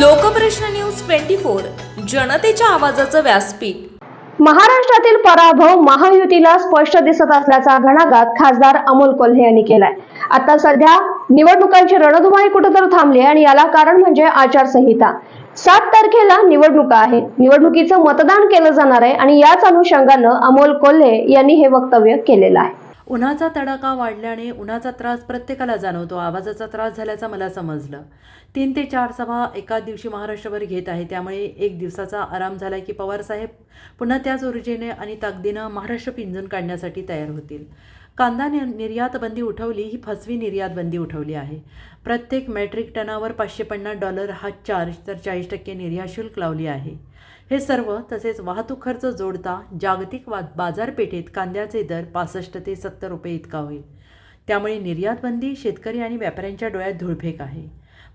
Lokprashna news twenty four जनतेच्या आवाजाचं व्यासपीठ. महाराष्ट्रातील पराभव महायुतीला स्पष्ट दिसत असल्याचा घणाघात खासदार अमोल कोल्हे यांनी केलाय. आता सध्या निवडणुकांची रणधुमाळी कुठेतरी थांबली आणि याला कारण म्हणजे आचारसंहिता. सात तारखेला निवडणुका आहे निवडणुकीचं मतदान केलं जाणार आहे आणि याच अनुषंगानं अमोल कोल्हे यांनी हे वक्तव्य केलेलं आहे. उन्हाचा तडाखा वाढल्याने उन्हाचा त्रास प्रत्येकाला जाणवतो आवाजाचा त्रास झाल्याचं मला समजलं. तीन ते चार सभा एकाच दिवशी महाराष्ट्रभर घेत आहे त्यामुळे एक दिवसाचा आराम झाला की पवारसाहेब पुन्हा त्याच ऊर्जेने आणि ताकदीनं महाराष्ट्र पिंजून काढण्यासाठी तयार होतील. कांदा नि निर्यात बंदी उठवली ही फसवी निर्यात बंदी उठवली आहे. प्रत्येक मेट्रिक टनावर पाचशे पन्नास डॉलर हा चार्ज तर चाळीस टक्के निर्यात शुल्क लावली आहे. हे सर्व तसेच वाहतूक खर्च जोडता जागतिक वा बाजारपेठेत कांद्याचे दर पासष्ट ते सत्तर रुपये इतका होईल. त्यामुळे निर्यातबंदी शेतकरी आणि व्यापाऱ्यांच्या डोळ्यात धुळफेक आहे.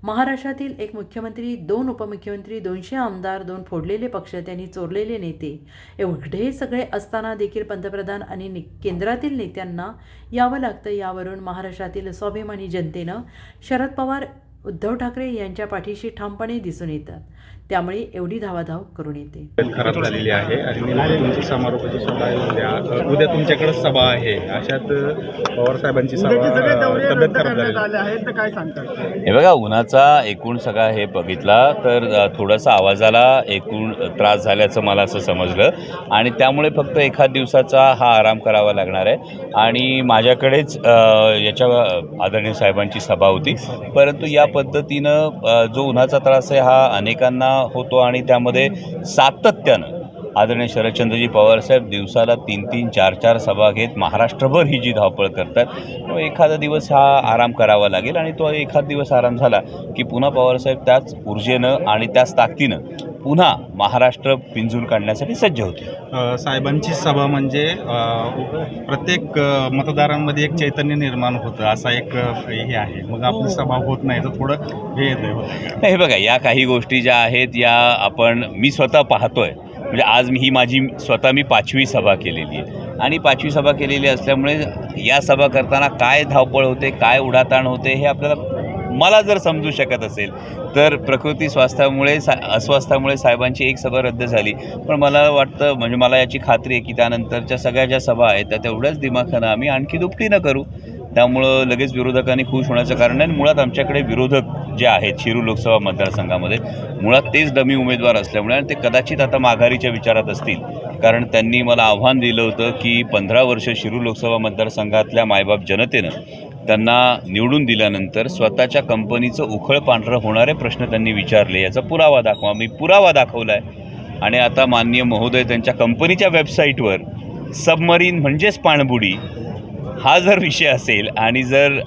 महाराष्ट्रातील एक मुख्यमंत्री दोन उपमुख्यमंत्री दोनशे आमदार दोन फोडलेले पक्ष त्यांनी चोरलेले नेते एवढे सगळे असताना देखील पंतप्रधान आणि नि केंद्रातील नेत्यांना यावं लागतं यावरून महाराष्ट्रातील स्वाभिमानी जनतेनं शरद पवार उद्धव ठाकरे यांच्या पाठीशी ठामपणे दिसून येतात. त्यामुळे एवढी धावाधाव करून येते. खराब झालेली आहे आणि तुमची समारोपाची सभा आहे उद्या. तुमच्याकडे सभा आहे. अशात पवार साहेबांची हे बघा उन्हाचा एकूण सगळा हे बघितला तर थोडासा आवाजाला एकूण त्रास झाल्याचं मला असं समजलं. आणि त्यामुळे फक्त एखाद दिवसाचा हा आराम करावा लागणार आहे. आणि माझ्याकडेच याच्या आदरणीय साहेबांची सभा होती. परंतु या पद्धतीनं जो उन्हाचा त्रास आहे हा अनेकांना होतो आणि त्यामध्ये सातत्यानं आदरणीय शरदचंद्रजी पवारसाहेब दिवसाला तीन तीन चार चार सभा घेत महाराष्ट्रभर ही जी धावपळ करतात तो एखादा दिवस हा आराम करावा लागेल आणि तो एखाद दिवस आराम झाला की पुन्हा पवारसाहेब त्याच ऊर्जेनं आणि त्याच ताकदीनं पुन्हा महाराष्ट्र पिंजून काढण्यासाठी सज्ज होते. साहेबांची सभा म्हणजे प्रत्येक मतदारांमध्ये एक चैतन्य निर्माण होतं असा एक हे आहे. मग आपली सभा होत नाही तर थोडं हे येतं होतं हे बघा या काही गोष्टी ज्या आहेत या आपण मी स्वतः पाहतोय. म्हणजे आज मी ही माझी स्वतः मी पाचवी सभा केलेली आहे. आणि पाचवी सभा केलेली असल्यामुळे या सभा करताना काय धावपळ होते काय उडाताण होते हे आपल्याला मला जर समजू शकत असेल तर प्रकृती स्वास्थ्यामुळे सा अस्वास्थ्यामुळे साहेबांची एक सभा रद्द झाली. पण मला वाटतं म्हणजे मला याची खात्री आहे की त्यानंतरच्या सगळ्या ज्या सभा आहेत त्या तेवढ्याच दिमाखानं आम्ही आणखी दुपटीनं करू. त्यामुळं लगेच विरोधकांनी खुश होण्याचं कारण नाही. मुळात आमच्याकडे विरोधक जे आहेत शिरू लोकसभा मतदारसंघामध्ये मुळात तेच डमी उमेदवार असल्यामुळे आणि ते कदाचित आता माघारीच्या विचारात असतील. कारण त्यांनी मला आव्हान दिलं होतं की पंधरा वर्ष शिरू लोकसभा मतदारसंघातल्या मायबाप जनतेनं त्यांना निवडून दिल्यानंतर स्वतःच्या कंपनीचं उखळ पांढरं होणारे प्रश्न त्यांनी विचारले. याचा पुरावा दाखवा. मी पुरावा दाखवला आहे आणि आता माननीय महोदय त्यांच्या कंपनीच्या वेबसाईटवर सबमरीन म्हणजेच पाणबुडी हा जर विषय असेल आणि जर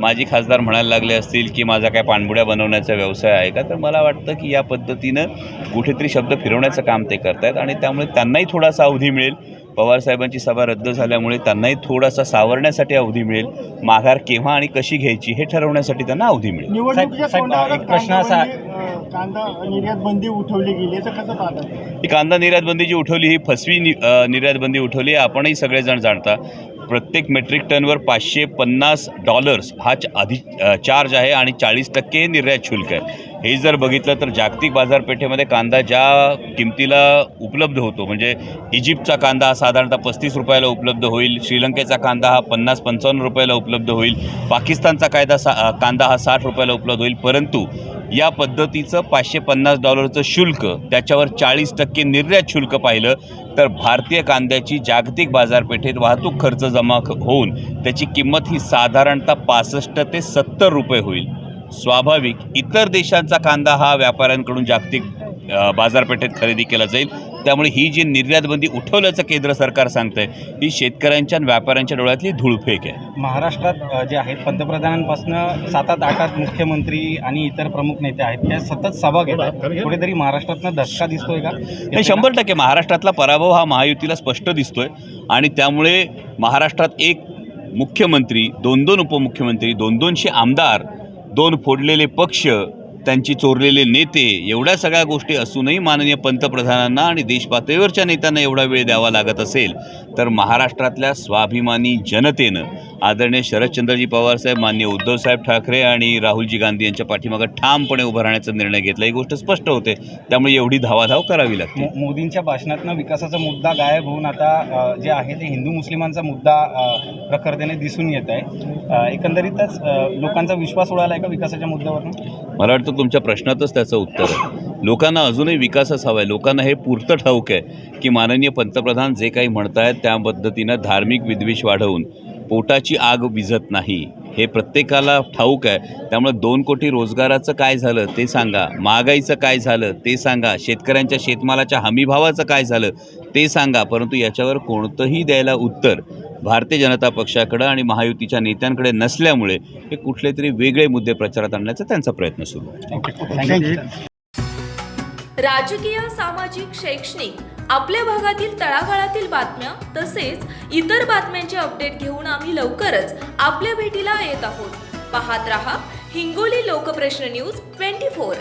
माझी खासदार म्हणायला लागले असतील की माझा काय पाणबुड्या बनवण्याचा व्यवसाय आहे का तर मला वाटतं की या पद्धतीनं कुठेतरी शब्द फिरवण्याचं काम ते करतायत आणि त्यामुळे त्यांनाही थोडासा अवधी मिळेल. पवारसाहेबांची सभा रद्द झाल्यामुळे त्यांनाही थोडासा सावरण्यासाठी अवधी मिळेल. माघार केव्हा आणि कशी घ्यायची हे ठरवण्यासाठी त्यांना अवधी मिळेल. एक प्रश्न असा कांदा निर्यात बंदी उठवली गेली तर कसं पाहतात? ही कांदा निर्यात बंदी जी उठवली ही फसवी निर्यात बंदी उठवली आपणही सगळेजण जाणता. प्रत्येक मेट्रिक टनवर पाचशे पन्नास डॉलर्स हा आधी चार्ज आहे आणि चाळीस टक्के निर्यात शुल्क आहे. हे जर बघितलं तर जागतिक बाजारपेठेमध्ये कांदा ज्या किमतीला उपलब्ध होतो म्हणजे इजिप्तचा कांदा हा साधारणतः पस्तीस रुपयाला उपलब्ध होईल श्रीलंकेचा कांदा हा पन्नास पंचावन्न रुपयाला उपलब्ध होईल पाकिस्तानचा कायदा सा कांदा हा साठ रुपयाला उपलब्ध होईल परंतु या पद्धतीचं पाचशे पन्नास डॉलरचं शुल्क त्याच्यावर चाळीस टक्के निर्यात शुल्क पाहिलं तर भारतीय कांद्याची जागतिक बाजारपेठेत वाहतूक खर्च जमा होऊन त्याची किंमत ही साधारणतः पासष्ट ते सत्तर रुपये होईल. स्वाभाविक इतर देशांचा कांदा हा व्यापाऱ्यांकडून जागतिक बाजारपेठेत खरेदी केला जाईल. त्यामुळे ही जी निर्यात बंदी उठवल्याचं केंद्र सरकार सांगतंय ही शेतकऱ्यांच्या आणि व्यापाऱ्यांच्या डोळ्यातली धूळफेक आहे. महाराष्ट्रात अ, जे आहेत पंतप्रधानांपासून सात आठ आठ आठ मुख्यमंत्री आणि इतर प्रमुख नेते आहेत त्या सतत सभा घेतात. कुठेतरी महाराष्ट्रातनं धक्का दिसतोय का? नाही शंभर टक्के महाराष्ट्रातला पराभव हा महायुतीला स्पष्ट दिसतोय. आणि त्यामुळे महाराष्ट्रात एक मुख्यमंत्री दोन दोन उपमुख्यमंत्री दोन दोनशे आमदार दोन फोडलेले पक्ष त्यांची चोरलेले नेते एवढ्या सगळ्या गोष्टी असूनही माननीय पंतप्रधानांना आणि देशपातळीवरच्या नेत्यांना एवढा वेळ द्यावा लागत असेल तर महाराष्ट्रातल्या स्वाभिमानी जनतेनं आदरणीय शरदचंद्रजी पवारसाहेब मान्य उद्धवसाहेब ठाकरे आणि राहुलजी गांधी यांच्या पाठीमागं ठामपणे उभं राहण्याचा निर्णय घेतला. ही गोष्ट स्पष्ट होते. त्यामुळे एवढी धावाधाव करावी लागते. मोदींच्या भाषणातनं विकासाचा मुद्दा गायब होऊन आता जे आहे ते हिंदू मुस्लिमांचा मुद्दा प्रखरतेने दिसून येत आहे. एकंदरीतच लोकांचा विश्वास उडाला आहे का विकासाच्या मुद्द्यावरून? मला वाटतं तुमच्या प्रश्नातच त्याचं उत्तर आहे. लोकांना अजूनही विकासच हवा आहे. लोकांना हे पुरतं ठाऊक आहे की माननीय पंतप्रधान जे काही म्हणतायत त्या पद्धतीनं धार्मिक विद्वेष वाढवून पोटाची आग विझत नाही. हे प्रत्येकाला ठाऊक आहे. त्यामुळे दोन कोटी रोजगाराचं काय झालं ते सांगा. महागाईचं काय झालं ते सांगा. शेतकऱ्यांच्या शेतमालाच्या हमीभावाचं काय झालं ते सांगा. परंतु याच्यावर कोणतंही द्यायला उत्तर भारतीय जनता पक्षाकडं आणि महायुतीच्या नेत्यांकडे नसल्यामुळे हे कुठले तरी वेगळे मुद्दे प्रचारात आणण्याचा त्यांचा प्रयत्न सुरू आहे. राजकीय सामाजिक शैक्षणिक आपल्या भागातील तळागाळातील बातम्या तसेच इतर बातम्यांचे अपडेट घेऊन आम्ही लवकरच आपल्या भेटीला येत आहोत. पाहत रहा Hingoli Lokprashna news twenty four.